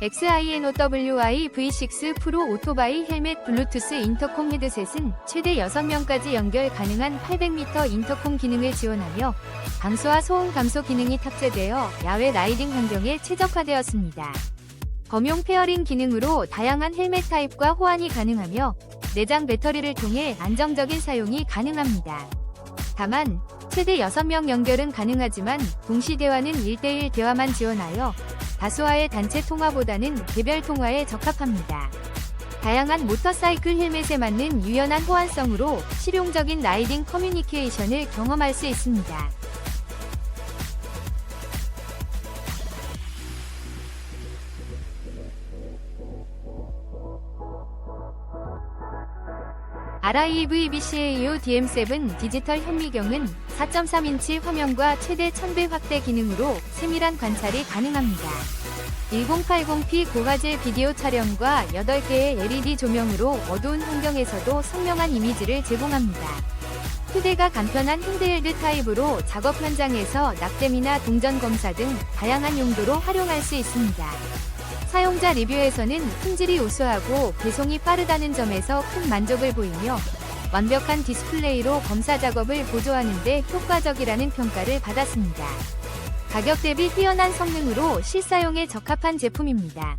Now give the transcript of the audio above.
XINOWI V6 프로 오토바이 헬멧 블루투스 인터콤 헤드셋은 최대 6명까지 연결 가능한 800m 인터콤 기능을 지원하며 방수와 소음 감소 기능이 탑재되어 야외 라이딩 환경에 최적화되었습니다. 범용 페어링 기능으로 다양한 헬멧 타입과 호환이 가능하며 내장 배터리를 통해 안정적인 사용이 가능합니다. 다만 최대 6명 연결은 가능하지만 동시 대화는 1대1 대화만 지원하여 다수와의 단체 통화보다는 개별 통화에 적합합니다. 다양한 모터사이클 헬멧에 맞는 유연한 호환성으로 실용적인 라이딩 커뮤니케이션을 경험할 수 있습니다. RIV BCAU DM7 디지털 현미경은 4.3인치 화면과 최대 1000배 확대 기능으로 세밀한 관찰이 가능합니다. 1080p 고화질 비디오 촬영과 8개의 LED 조명으로 어두운 환경에서도 선명한 이미지를 제공합니다. 휴대가 간편한 핸드헬드 타입으로 작업 현장에서 낙뎀이나 동전 검사 등 다양한 용도로 활용할 수 있습니다. 사용자 리뷰에서는 품질이 우수하고 배송이 빠르다는 점에서 큰 만족을 보이며 완벽한 디스플레이로 검사 작업을 보조하는 데 효과적이라는 평가를 받았습니다. 가격 대비 뛰어난 성능으로 실사용에 적합한 제품입니다.